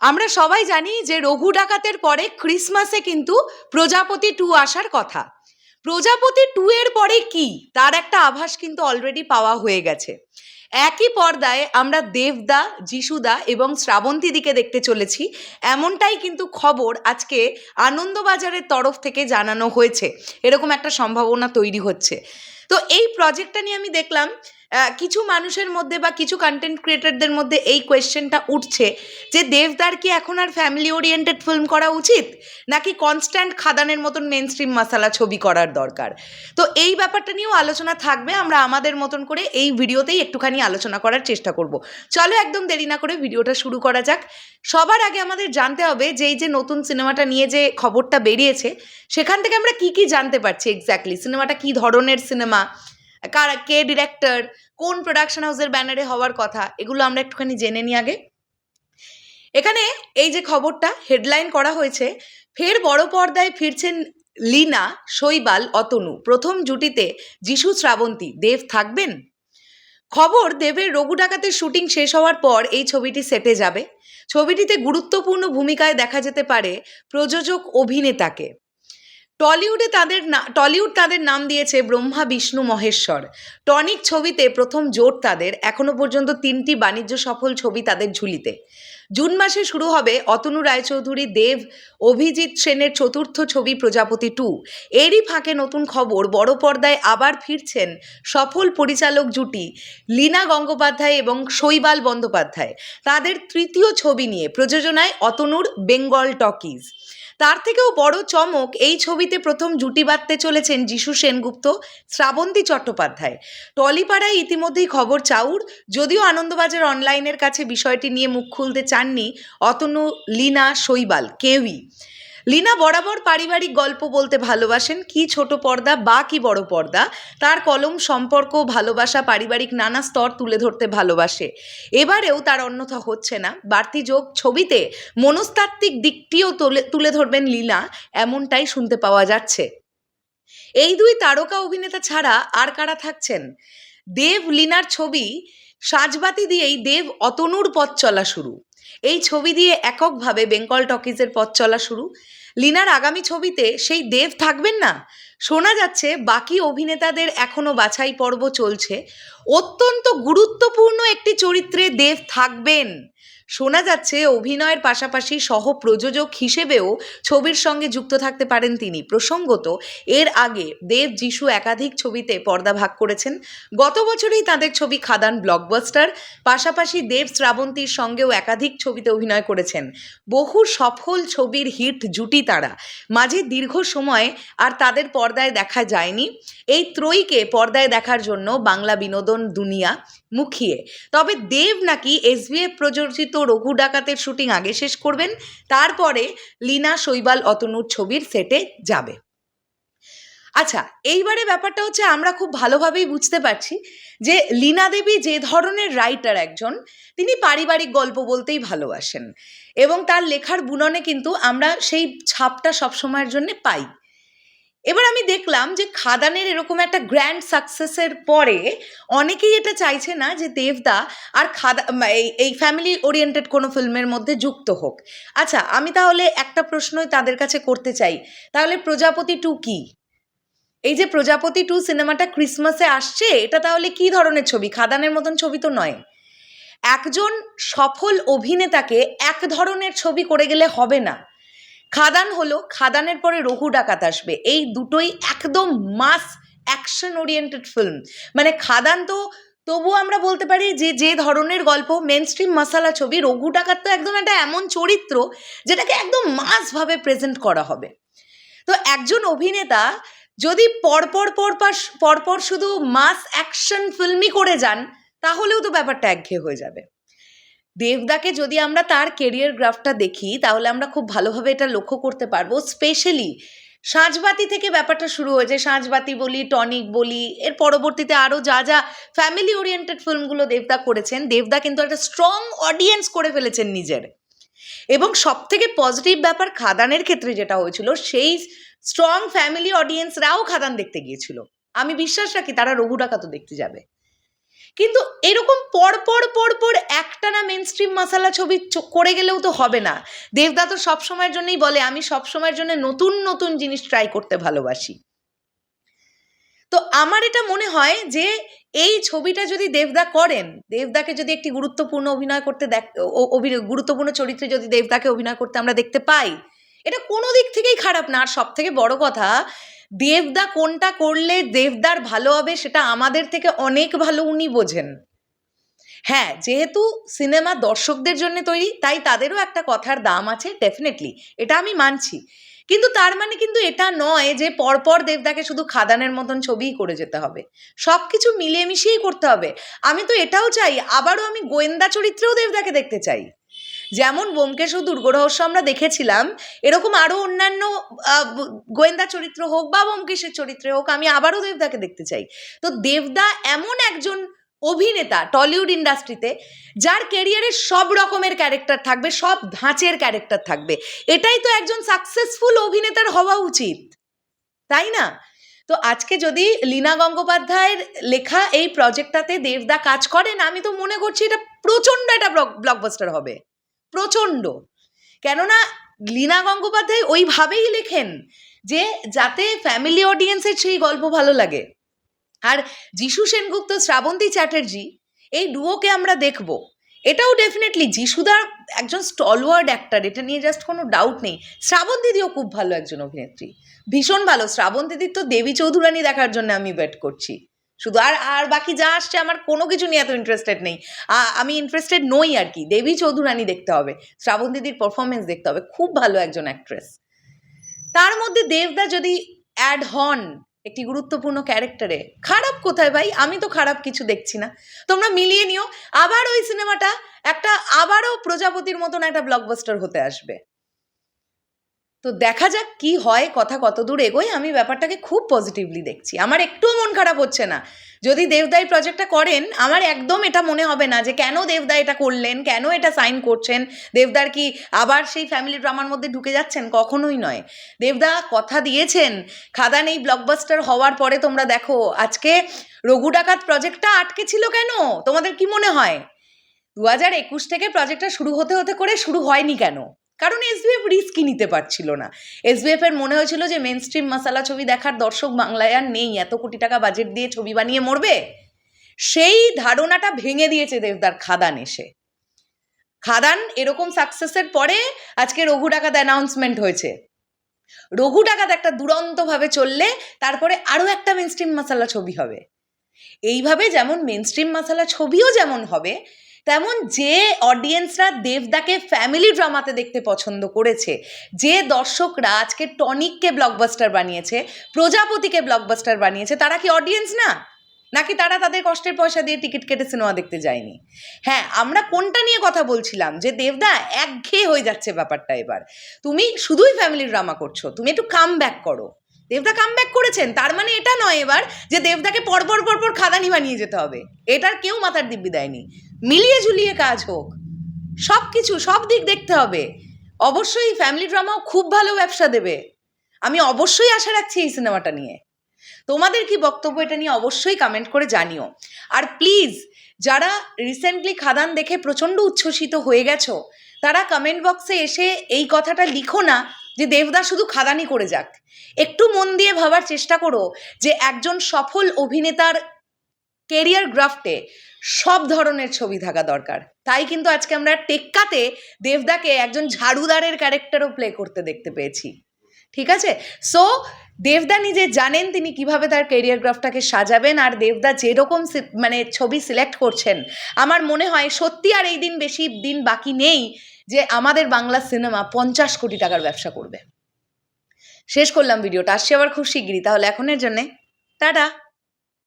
আমরা সবাই জানি যে রঘু ডাকাতের পরে ক্রিসমাসে কিন্তু প্রজাপতি টু আসার কথা। প্রজাপতি টু এর পরে কি? তার একটা আভাস কিন্তু অলরেডি পাওয়া হয়ে গেছে। একই পর্দায় আমরা দেবদা, যিশুদা এবং শ্রাবন্তীদিকে দেখতে চলেছি। এমনটাই কিন্তু খবর আজকে আনন্দবাজারের তরফ থেকে জানানো হয়েছে। এরকম একটা সম্ভাবনা তৈরি হচ্ছে। তো এই প্রজেক্টটা নিয়ে আমি দেখলাম কিছু মানুষের মধ্যে বা কিছু কন্টেন্ট ক্রিয়েটারদের মধ্যে এই কোয়েশ্চেনটা উঠছে যে দেবদার কি এখন আর ফ্যামিলি ওরিয়েন্টেড ফিল্ম করা উচিত? নাকি কনস্ট্যান্ট খাদানের মতন মেন স্ট্রিম মশালা ছবি করার দরকার? তো এই ব্যাপারটা নিয়েও আলোচনা থাকবে, আমরা আমাদের মতন করে এই ভিডিওতেই একটুখানি আলোচনা করার চেষ্টা করব। চলো একদম দেরি না করে ভিডিওটা শুরু করা যাক। সবার আগে আমাদের জানতে হবে যে এই যে নতুন সিনেমাটা নিয়ে যে খবরটা বেরিয়েছে, সেখান থেকে আমরা কি কি জানতে পারছি এক্স্যাক্টলি সিনেমাটা কি ধরনের সিনেমা? কার, কে ডিরেক্টর কোন প্রোডাকশন হাউসের ব্যানারে হওয়ার কথা, এগুলো আমরা একটুখানি জেনে নিই আগে। এখানে এই যে খবরটা হেডলাইন করা হয়েছে, ফের বড় পর্দায় ফিরছেন লিনা, শৈবাল, অতনু। প্রথম জুটিতে যিশু শ্রাবন্তী, দেব থাকবেন? খবর, দেবের রঘু ডাকাতের শুটিং শেষ হওয়ার পর এই ছবিটি সেটে যাবে। ছবিটিতে গুরুত্বপূর্ণ ভূমিকায় দেখা যেতে পারে প্রযোজক, অভিনেতাকে। টলিউডে তাদের না, টলিউড তাদের নাম দিয়েছে ব্রহ্মা, বিষ্ণু, মহেশ্বর। টনিক ছবিতে প্রথম জোট তাদের এখনও পর্যন্ত তিনটি বাণিজ্য সফল ছবি তাদের ঝুলিতে। জুন মাসে শুরু হবে অতনু রায়চৌধুরী, দেব, অভিজিৎ সেনের চতুর্থ ছবি প্রজাপতি টু। এরই ফাঁকে নতুন খবর, বড় পর্দায় আবার ফিরছেন সফল পরিচালক জুটি, লীনা গঙ্গোপাধ্যায় এবং শৈবাল বন্দ্যোপাধ্যায়। তাদের তৃতীয় ছবি নিয়ে প্রযোজনায় অতনুর বেঙ্গল টকিজ। তার থেকেও বড় চমক এই ছবিতে প্রথম জুটি বাঁধতে চলেছেন যিশু সেনগুপ্ত, শ্রাবন্তী চট্টোপাধ্যায়। টলিপাড়ায় ইতিমধ্যেই খবর চাউর, যদিও আনন্দবাজার অনলাইনের কাছে বিষয়টি নিয়ে মুখ খুলতে চাননি অতনু, লীনা, শৈবাল, কেউই। লীনা বরাবর পারিবারিক গল্প বলতে ভালোবাসেন। কি ছোট পর্দা, বা কি বড় পর্দা। তার কলম সম্পর্ক, ভালোবাসা, পারিবারিক নানা স্তর তুলে ধরতে ভালোবাসে। এবারেও তার অন্যথা হচ্ছে না। বাড়তি যোগ ছবিতে মনস্তাত্ত্বিক দিকটিও তুলে তুলে ধরবেন লীলা এমনটাই শুনতে পাওয়া যাচ্ছে। এই দুই তারকা অভিনেতা ছাড়া আর কারা থাকছেন? দেব লীনার ছবি সাজবাতি দিয়েই দেব অতনুর পথ চলা শুরু। এই ছবি দিয়ে এককভাবে বেঙ্গল টকিজের পথ চলা শুরু। লীনার আগামী ছবিতে সেই দেব থাকবেন না? শোনা যাচ্ছে, বাকি অভিনেতাদের এখনও বাছাই পর্ব চলছে। অত্যন্ত গুরুত্বপূর্ণ একটি চরিত্রে দেব থাকবেন। শোনা যাচ্ছে অভিনয়ের পাশাপাশি সহ প্রযোজক হিসেবেও ছবির সঙ্গে যুক্ত থাকতে পারেন তিনি। প্রসঙ্গত, এর আগে দেব যিশু একাধিক ছবিতে পর্দা ভাগ করেছেন। গত বছরেই তাদের ছবি খাদান ব্লকবাস্টার। পাশাপাশি দেব শ্রাবন্তীর সঙ্গেও একাধিক ছবিতে অভিনয় করেছেন। বহু সফল ছবির হিট জুটি তারা। মাঝে দীর্ঘ সময় আর তাদের পর্দায় দেখা যায়নি। এই ত্রয়ীকে পর্দায় দেখার জন্য বাংলা বিনোদন দুনিয়া মুখিয়ে। তবে দেব নাকি এসবিএফ প্রযোজিত রঘু ডাকাতের শুটিং আগে শেষ করবেন, তারপরে লীনা, শৈবাল, অতনুর ছবির সেটে যাবে। আচ্ছা এইবারে ব্যাপারটা হচ্ছে আমরা খুব ভালোভাবেই বুঝতে পারছি যে লীনা দেবী যে ধরনের রাইটার একজন, তিনি পারিবারিক গল্প বলতেই ভালোবাসেন এবং তার লেখার বুননে কিন্তু আমরা সেই ছাপটা সবসময়ের জন্য পাই। এবার আমি দেখলাম যে খাদানের এরকম একটা গ্র্যান্ড সাকসেসের পরে অনেকেই এটা চাইছে না যে দেবদা আর খাদা এই- ফ্যামিলি ওরিয়েন্টেড কোনো ফিল্মের মধ্যে যুক্ত হোক। আচ্ছা আমি তাহলে একটা প্রশ্নই তাদের কাছে করতে চাই। তাহলে প্রজাপতি টু কি? এই যে প্রজাপতি টু সিনেমাটা ক্রিসমাসে আসছে, এটা তাহলে কি ধরনের ছবি? খাদানের মতন ছবি তো নয়। একজন সফল অভিনেতাকে এক ধরনের ছবি করে গেলে হবে না। খাদান হলো, খাদানের পরে রঘু ডাকাত আসবে। এই দুটোই একদম মাস অ্যাকশন ওরিয়েন্টেড ফিল্ম মানে খাদান তো তবুও আমরা বলতে পারি যে যে ধরনের গল্প মেন স্ট্রিম মশালা ছবি, রঘু ডাকাত তো একদম একটা এমন চরিত্র যেটাকে একদম মাসভাবে প্রেজেন্ট করা হবে। তো একজন অভিনেতা যদি পরপর পরপর পরপর শুধু মাস অ্যাকশন ফিল্মই করে যান, তাহলেও তো ব্যাপারটা একঘেয়ে হয়ে যাবে। দেবদাকে যদি আমরা তার কেরিয়ার গ্রাফটা দেখি, তাহলে আমরা খুব ভালোভাবে এটা লক্ষ্য করতে পারব। স্পেশালি সাঁঝবাতি থেকে ব্যাপারটা শুরু হয়েছে। সাঁঝবাতি বলি টনিক বলি, এর পরবর্তীতে আরও যা যা ফ্যামিলি ওরিয়েন্টেড ফিল্মগুলো দেবদা করেছেন, দেবদা কিন্তু একটা স্ট্রং অডিয়েন্স করে ফেলেছেন নিজের। এবং সব থেকে পজিটিভ ব্যাপার খাদানের ক্ষেত্রে যেটা হয়েছিল, সেই স্ট্রং ফ্যামিলি অডিয়েন্সরাও খাদান দেখতে গিয়েছিল। আমি বিশ্বাস রাখি তারা রঘু ডাকাতও দেখতে যাবে। কিন্তু এরকম পর পর পর পর একটা না মেন স্ট্রিম মশালা ছবি করে গেলেও তো হবে না। দেবদা তো সবসময়ের জন্যই বলে, আমি সব সময়ের জন্য নতুন নতুন জিনিস ট্রাই করতে ভালোবাসি। তো আমার এটা মনে হয় যে এই ছবিটা যদি দেবদা করেন, দেবদাকে যদি একটি গুরুত্বপূর্ণ অভিনয় করতে দেখ গুরুত্বপূর্ণ চরিত্রে যদি দেবদাকে অভিনয় করতে আমরা দেখতে পাই, এটা কোনো দিক থেকেই খারাপ না। আর সব থেকে বড় কথা দেবদা কোনটা করলে দেবদার ভালো হবে সেটা আমাদের থেকে অনেক ভালো উনি বোঝেন। হ্যাঁ যেহেতু সিনেমা দর্শকদের জন্য তৈরি, তাই তাদেরও একটা কথার দাম আছে ডেফিনেটলি এটা আমি মানছি। কিন্তু তার মানে কিন্তু এটা নয় যে পরপর দেবদাকে শুধু খাদানের মতন ছবিই করে যেতে হবে। সব কিছু মিলিয়ে মিশিয়েই করতে হবে। আমি তো এটাও চাই, আবারও আমি গোয়েন্দা চরিত্রেও দেবদাকে দেখতে চাই। যেমন বোমকেশ ও দুর্গরহস্য আমরা দেখেছিলাম, এরকম আরও অন্যান্য গোয়েন্দা চরিত্র হোক বা বোমকেশের চরিত্রে হোক, আমি আবারও দেবদাকে দেখতে চাই। তো দেবদা এমন একজন অভিনেতা টলিউড ইন্ডাস্ট্রিতে, যার ক্যারিয়ারে সব রকমের ক্যারেক্টার থাকবে, সব ধাঁচের ক্যারেক্টার থাকবে। এটাই তো একজন সাকসেসফুল অভিনেতার হওয়া উচিত, তাই না? তো আজকে যদি লীনা গঙ্গোপাধ্যায়ের লেখা এই প্রজেক্টটাতে দেবদা কাজ করেন, আমি তো মনে করছি এটা প্রচণ্ড একটা ব্লকবাস্টার হবে। প্রচণ্ড। কেননা লীনা গঙ্গোপাধ্যায় ওইভাবেই লেখেন যে, যাতে ফ্যামিলি অডিয়েন্সের সেই গল্প ভালো লাগে। আর যিশু সেনগুপ্ত, শ্রাবন্তী চ্যাটার্জি, এই ডুয়োকে আমরা দেখব। এটাও ডেফিনেটলি যিশুদা একজন স্টলওয়ার্ড অ্যাক্টার এটা নিয়ে জাস্ট কোনো ডাউট নেই। শ্রাবণ দিদিও খুব ভালো একজন অভিনেত্রী। ভীষণ ভালো। শ্রাবণ দিদির তো দেবী চৌধুরানী দেখার জন্য আমি ওয়েট করছি। শুধু আর আর বাকি যা আসছে আমার কোনো কিছু নিয়ে এত ইন্টারেস্টেড নেই। আমি ইন্টারেস্টেড নই আর কি। দেবী চৌধুরানী দেখতে হবে, শ্রাবণ দিদির পারফরমেন্স দেখতে হবে, খুব ভালো একজন অ্যাক্ট্রেস তার মধ্যে দেবদা যদি অ্যাড হন একটি গুরুত্বপূর্ণ ক্যারেক্টারে খারাপ কোথায় ভাই? আমি তো খারাপ কিছু দেখছি না। তোমরা মিলিয়ে নিও, আবার ওই সিনেমাটা একটা আবারও প্রজাপতির মতন একটা ব্লকবাস্টার হতে আসবে। তো দেখা যাক কি হয়, কথা কত দূর এগোয়। আমি ব্যাপারটাকে খুব পজিটিভলি দেখছি। আমার একটুও মন খারাপ হচ্ছে না। যদি দেবদাই প্রজেক্টটা করেন, আমার একদম এটা মনে হবে না যে কেন দেবদা এটা করলেন, কেন এটা সাইন করছেন? দেবদার কি আবার সেই ফ্যামিলি ড্রামার মধ্যে ঢুকে যাচ্ছেন? কখনোই নয়। দেবদা কথা দিয়েছেন, খাদান এই ব্লকবাস্টার হওয়ার পরে তোমরা দেখো, আজকে রঘু ডাকাত প্রজেক্টটা আটকে ছিল কেন? তোমাদের কি মনে হয়? দু হাজার একুশ থেকে প্রজেক্টটা শুরু হতে হতে করে শুরু হয়নি কেন? কারণ এসবিএফ রিস্কই নিতে পারছিল না। এসবিএফ এর মনে হয়েছিল যে মেন স্ট্রিম মশালা ছবি দেখার দর্শক বাংলায় আর নেই, এত কোটি টাকা বাজেট দিয়ে ছবি বানিয়ে মরবে? সেই ধারণাটা ভেঙে দিয়েছে দেবদার খাদান এসে। খাদান এরকম সাকসেসের পরে আজকে রঘু ডাকাত অ্যানাউন্সমেন্ট হয়েছে। রঘু ডাকাত একটা দুরন্তভাবে চললে তারপরে আরও একটা মেন স্ট্রিম মশালা ছবি হবে। এইভাবে যেমন মেন স্ট্রিম ছবিও যেমন হবে, তেমন যে অডিয়েন্সরা দেবদাকে ফ্যামিলি ড্রামাতে দেখতে পছন্দ করেছে, যে দর্শকরা আজকে টনিককে ব্লকবাস্টার বানিয়েছে, প্রজাপতিকে ব্লকবাস্টার বানিয়েছে, তারা কি অডিয়েন্স না? নাকি তারা তাদের কষ্টের পয়সা দিয়ে টিকিট কেটে সিনেমা দেখতে যায়নি? হ্যাঁ আমরা কোনটা নিয়ে কথা বলছিলাম? যে দেবদা একঘেয়ে হয়ে যাচ্ছে ব্যাপারটা এবার। তুমি শুধুই ফ্যামিলি ড্রামা করছ, তুমি একটু কাম ব্যাক করো। দেবদা কাম ব্যাক করেছেন, তার মানে এটা নয় এবার যে দেবদাকে পরপর পরপর খাদানি বানিয়ে যেতে হবে। এটার কেউ মাথার দিব্যি দেয়নি। মিলিয়ে ঝুলিয়ে কাজ হোক সব কিছু সব দিক দেখতে হবে। অবশ্যই ফ্যামিলি ড্রামাও খুব ভালো ব্যবসা দেবে। আমি অবশ্যই আশা রাখছি এই সিনেমাটা নিয়ে। তোমাদের কি বক্তব্য এটা নিয়ে অবশ্যই কমেন্ট করে জানিও। আর প্লিজ যারা রিসেন্টলি খাদান দেখে প্রচণ্ড উচ্ছ্বসিত হয়ে গেছো, তারা কমেন্ট বক্সে এসে এই কথাটা লিখো না যে দেবদা শুধু খাদানি করে যাক। একটু মন দিয়ে ভাবার চেষ্টা করো যে একজন সফল অভিনেতার কেরিয়ার গ্রাফটে সব ধরনের ছবি থাকা দরকার। তাই কিন্তু আজকে আমরা টেক্কাতে দেবদাকে একজন ঝাড়ুদারের ক্যারেক্টারও প্লে করতে দেখতে পেয়েছি। ঠিক আছে? সো দেবদা নিজে জানেন তিনি কীভাবে তার কেরিয়ার গ্রাফটাকে সাজাবেন আর দেবদা যেরকম মানে ছবি সিলেক্ট করছেন। আমার মনে হয় সত্যি আর এই দিন বেশি দিন বাকি নেই। যে আমাদের বাংলা সিনেমা পঞ্চাশ কোটি টাকার ব্যবসা করবে। শেষ করলাম ভিডিওটা আসছি আবার খুব শিগগিরই, তাহলে এখনের জন্যে, টাটা!